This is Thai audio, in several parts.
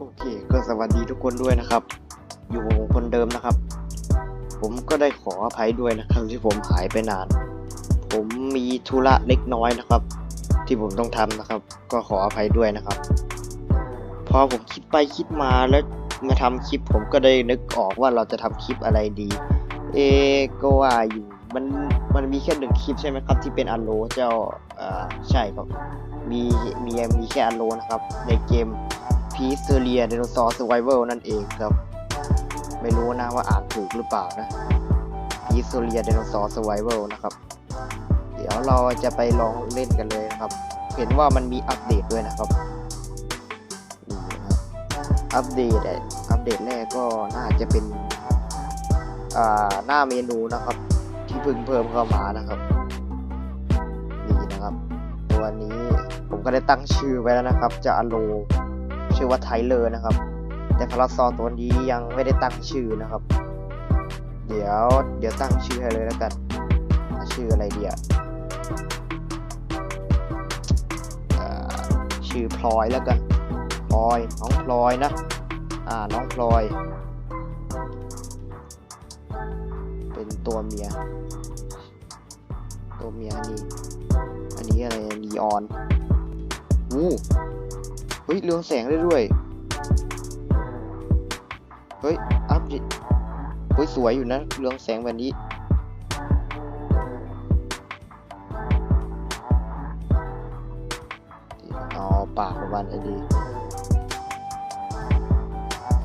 โอเคก็สวัสดีทุกคนด้วยนะครับ อยู่คนเดิมนะครับ ผมก็ได้ขออภัยด้วยนะครับที่ผมหายไปนาน ผมมีธุระเล็กน้อยนะครับ ที่ผมต้องทำนะครับ ก็ขออภัยด้วยนะครับ พอผมคิดไปคิดมาแล้วมาทำคลิป ผมก็ได้นึกออกว่าเราจะทำคลิปอะไรดี เอก็ว่าอยู่มันมันมีแค่หนึ่งคลิปใช่ไหมครับ ที่เป็นอันโลเจ้าอ่าใช่ครับมีมีมีแค่อันโลนะครับ ในเกม พีเซเรียเดโนซอร์สไวเวลนั่นเองครับ ไม่รู้นะว่าอ่านถูกหรือเปล่านะพีเซเรียเดโนซอร์สไวเวลนะครับ เดี๋ยวเราจะไปลองเล่นกันเลยนะครับ เห็นว่ามันมีอัปเดตด้วยนะครับนี่นะครับอัปเดตอัปเดตแรกก็น่าจะเป็นอ่าหน้าเมนูนะครับ ที่เพิ่งเพิ่มเข้ามานะครับนี่นะครับ ตัวนี้ผมก็ได้ตั้งชื่อไว้แล้วนะครับ จะอโล ชื่อว่าไทเลอร์นะครับ แต่พาราซอตัวนี้ยังไม่ได้ตั้งชื่อนะครับ เดี๋ยวเดี๋ยวตั้งชื่อให้เลยแล้วกันชื่ออะไรเดีอะอ่าชื่อพลอยแล้วกันพลอยน้องพลอยนะอ่าน้องพลอย เป็นตัวเมีย ตัวเมียนี่อันนี้อะไรนีออนอู้ เฮ้ยเรืองแสงได้ด้วย เฮ้ย อัพดิเฮ้ยสวยอยู่นะเรืองแสงแบบนี้เอาปากประมาณไอ้ดี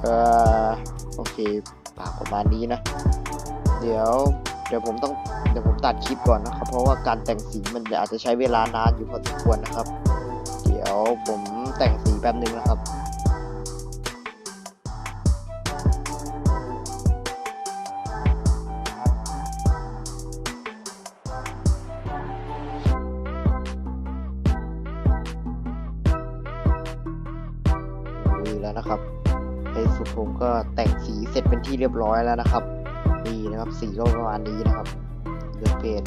เอ่อโอเค ปากประมาณนี้นะ เดี๋ยว เดี๋ยวผมต้องเดี๋ยวผมตัดคลิปก่อนนะครับ เพราะว่าการแต่งสีมันอาจจะใช้เวลานานอยู่พอสมควรนะครับ ดี๋ยวผมแต่งสีแป๊บนึงนะครับนี่แล้วนะครับในสุดผมก็แต่งสีเสร็จเป็นที่เรียบร้อยแล้วนะครับนี่นะครับ สีก็ประมาณนี้นะครับเลือกเพจ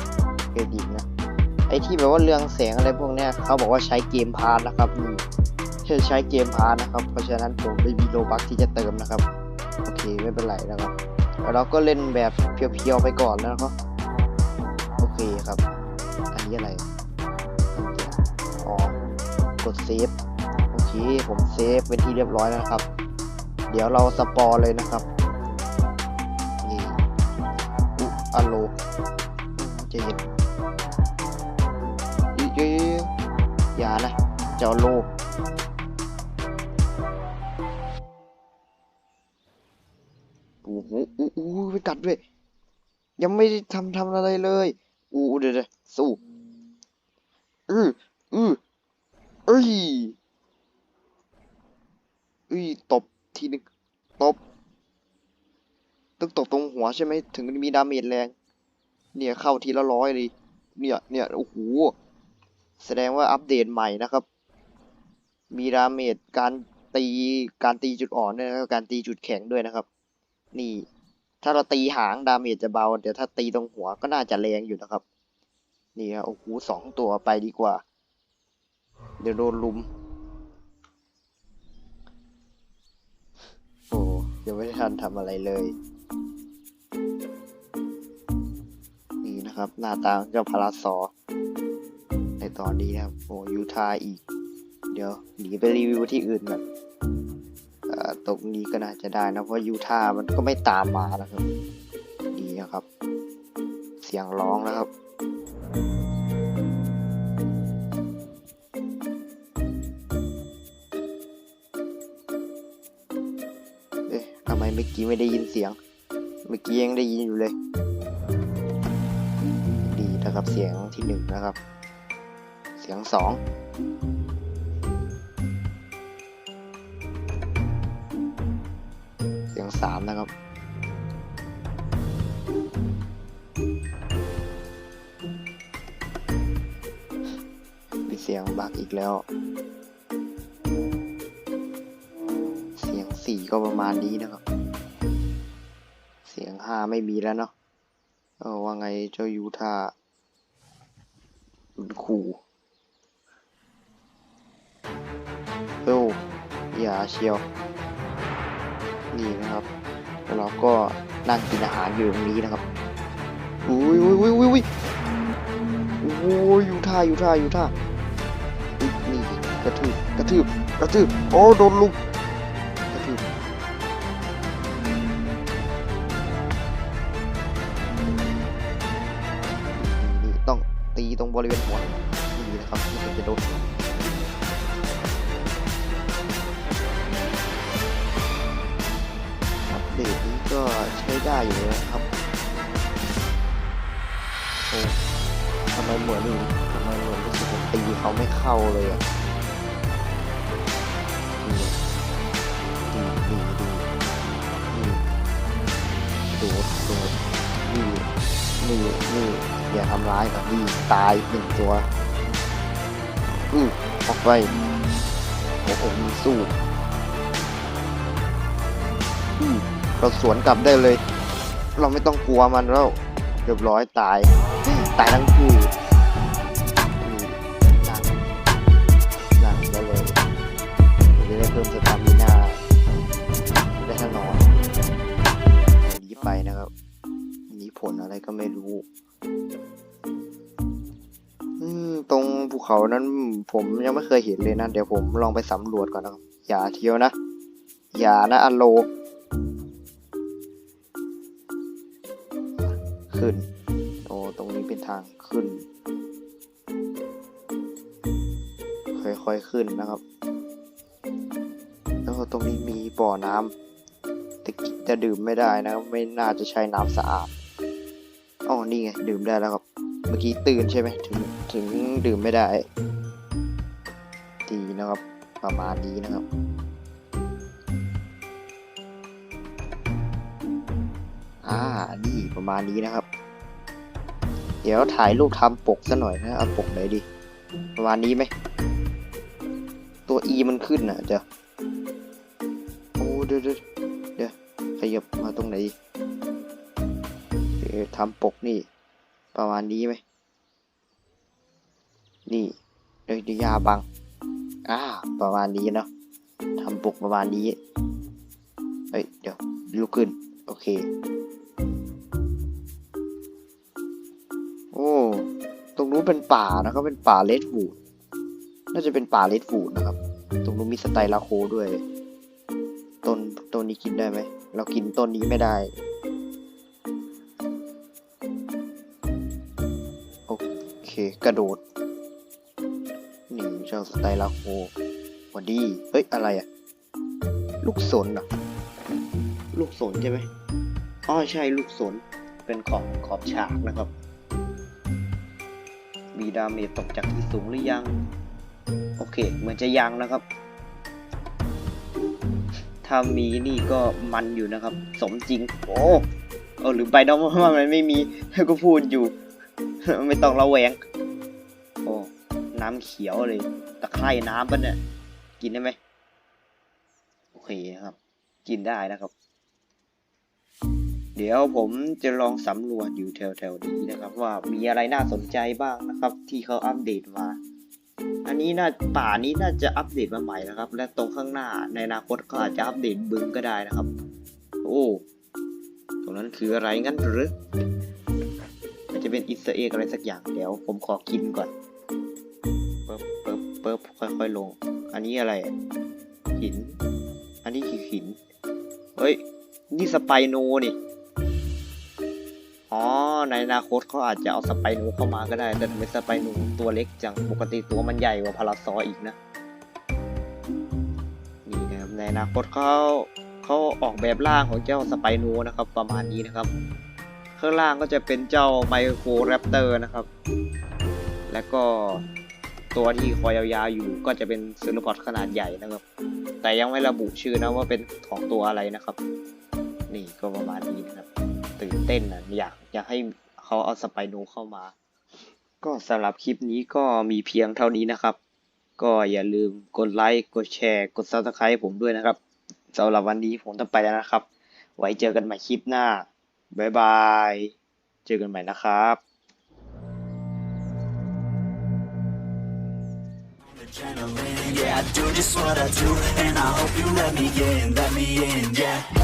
เพจดิกนะ ไอที่แบบว่าเรืองแสงอะไรพวกเนี้ยเขาบอกว่าใช้เกมพาร์นะครับนี่ใช้เกมพาร์นะครับ เพราะฉะนั้นผมไม่มีโลบักที่จะเติมนะครับ โอเคไม่เป็นไรนะครับแล้วเราก็เล่นแบบเพียวๆไปก่อนแล้วนะครับ โอเคครับ อันนี้อะไรอ๋อกดเซฟ โอเค ผมเซฟเป็นที่เรียบร้อยแล้วนะครับ เดี๋ยวเราสปอร์เลยนะครับ นี่อุอโลจะเห็น อย่านะเจ้าโลกโอ้โหอู้อู้ไปกัดด้วย ยังไม่ได้ทำทำอะไรเลยอู้เดี๋ยวเดี๋ยวสู้อืออือเอ้ยอุ้ยตบทีนึงตบต้องตบตรงหัวใช่ไหมถึงมีดาเมจแรง เนี่ยเข้าทีละร้อยเลย เนี่ยเนี่ยโอ้โห แสดงว่าอัปเดตใหม่นะครับ มีดาเมจการตีการตีจุดอ่อนด้วยแล้วก็การตีจุดแข็งด้วยนะครับ นี่ ถ้าเราตีหางดาเมจจะเบาเดี๋ยวถ้าตีตรงหัวก็น่าจะแรงอยู่นะครับ นี่ครับโอ้โหสองตัวไปดีกว่า เดี๋ยวโดนลุมโอ้ยังไม่ได้ทันทำอะไรเลย นี่นะครับ หน้าตาเจ้าพาราซอ ตอนนี้นะครับโอ้ยูทาอีก เดี๋ยวหนีไปรีวิวที่อื่นก่อนเอ่อตรงนี้ก็น่าจะได้นะเพราะยูทามันก็ไม่ตามมานะครับดีนะครับ เสียงร้องนะครับเอ๊ะทำไมเมื่อกี้ไม่ได้ยินเสียง เมื่อกี้ยังได้ยินอยู่เลย ดีนะครับเสียงที่หนึ่งนะครับ สียงสองเสียงสามนะครับ มีเสียงบักอีกแล้ว เสียงสี่ก็ประมาณนี้นะครับ เสียงห้าไม่มีแล้วเนาะเออว่าไงเจ้ายูทามั อย่าเชียว นี่นะครับ แล้วเราก็นั่งกินอาหารอยู่ตรงนี้นะครับ อุ้ยอุ้ยอุ้ยอุ้ยอุ้ยโอ้ยอยู่ท่าอยู่ท่าอยู่ท่านี่กระทืบกระทืบกระทืบโอ้โดนลุกกระทืบนี่ต้องตีตรงบริเวณหัวนี่นะครับที่มันจะโดน ใช้ได้อยู่นะครับโอ้ทำไมเหมือนนี่ทำไมเหมือนรู้สึกว่าตีเขาไม่เข้าเลยอะดีดีดีดีดูดูนี่นี่นี่อย่าทำร้ายกับนี่ตายหนึ่งตัวอือออกไปโอ้โหมีสู้ เราสวนกลับได้เลย เราไม่ต้องกลัวมันแล้วเรียบร้อยตาย ตายทั้งคู่นี่นั่งนั่งได้เลยจะได้เพิ่มสตามิน่าได้ถ้านอนเอาหนีไปนะครับนีผลอะไรก็ไม่รู้อืมตรงภูเขานั้นผมยังไม่เคยเห็นเลยนะ เดี๋ยวผมลองไปสำรวจก่อนนะครับอย่าเที่ยวนะ อย่านะอันโล ขึ้น โอ้ตรงนี้เป็นทางขึ้น ค่อยๆขึ้นนะครับ แล้วก็ตรงนี้มีบ่อน้ำแต่จะดื่มไม่ได้นะครับไม่น่าจะใช้น้ำสะอาดอ๋อนี่ไงดื่มได้แล้วครับ เมื่อกี้ตื่นใช่ไหมถึงถึงดื่มไม่ได้ ดีนะครับ ประมาณนี้นะครับ อ่า นี่ประมาณนี้นะครับ เดี๋ยวถ่ายรูปทำปกซะหน่อยนะเอาปกไหนดี ประมาณนี้ไหม ตัว E มันขึ้นอะเดี๋ยวโอ้เดี๋ยวเดี๋ยวเดี๋ยวขยับมาตรงไหนดีเดี๋ยวทำปกนี่ ประมาณนี้ไหม นี่เดี๋ยวเดี๋ยวยาบัง อ่า ประมาณนี้เนาะทำปกประมาณนี้ เฮ้ย เดี๋ยวลุกขึ้น โอเค โอ้ ตรงนู้นเป็นป่านะครับ เป็นป่าเลดวูด น่าจะเป็นป่าเลดวูดนะครับ ตรงนู้นมีสไตลาโคด้วย ต้น ต้นนี้กินได้ไหม เรากินต้นนี้ไม่ได้ โอเค กระโดด นี่เจ้าสไตลาโคหวัดดี เฮ้ย อะไรอะลูกสนอะ ลูกสนใช่ไหมอ๋อใช่ลูกสนเป็นของขอบฉากนะครับ มีดาเมจตกจากที่สูงหรือยัง โอเค เหมือนจะยังนะครับ ถ้ามีนี่ก็มันอยู่นะครับ สมจริง โอ้เออหรือไปน้องว่ามันไม่มีก็พูดอยู่ ไม่ต้องระแวง โอ้น้ำเขียวเลยตะไคร่น้ำปะเนี่ย กินได้ไหมโอเคครับ กินได้นะครับ เดี๋ยวผมจะลองสำรวจอยู่แถวๆนี้นะครับ ว่ามีอะไรน่าสนใจบ้างนะครับ ที่เขาอัปเดตมา อันนี้น่าป่านี้น่าจะอัปเดตมาใหม่นะครับ และตรงข้างหน้าในอนาคตก็อาจจะอัปเดตบึงก็ได้นะครับ โอ้ตรงนั้นคืออะไรงั้นหรือมันจะเป็นอิสเอร์อะไรสักอย่างเดี๋ยว ผมขอกินก่อนเปิ๊บเปิ๊บเปิ๊บค่อยๆลง อันนี้อะไร หิน อันนี้คือหินเฮ้ยนี่สไปโนนี่ อ๋อในอนาคตเขาอาจจะเอาสไปโนเข้ามาก็ได้ แต่ทำไมสไปโนตัวเล็กจังปกติตัวมันใหญ่กว่าพาราซออีกนะนี่นะครับในอนาคตเขาเขาออกแบบร่างของเจ้าสไปโนนะครับประมาณนี้นะครับ ข้างล่างก็จะเป็นเจ้าไมโครแรปเตอร์นะครับ แล้วก็ตัวที่คอยยาวๆอยู่ก็จะเป็นซูเปอร์พอดขนาดใหญ่นะครับ แต่ยังไม่ระบุชื่อนะว่าเป็นของตัวอะไรนะครับ นี่ก็ประมาณนี้นะครับ ตื่นเต้นนะอยากอยากให้เขาเอาสไปโนเข้ามา ก็สำหรับคลิปนี้ก็มีเพียงเท่านี้นะครับ ก็อย่าลืมกดไลค์กดแชร์ กด subscribe ผมด้วยนะครับสำหรับวันนี้ผมต้องไปแล้วนะครับ ไว้เจอกันใหม่คลิปหน้าบ๊ายบายเจอกันใหม่นะครับ Adrenaline, yeah, I do just what I do, and I hope you let me in, let me in, yeah.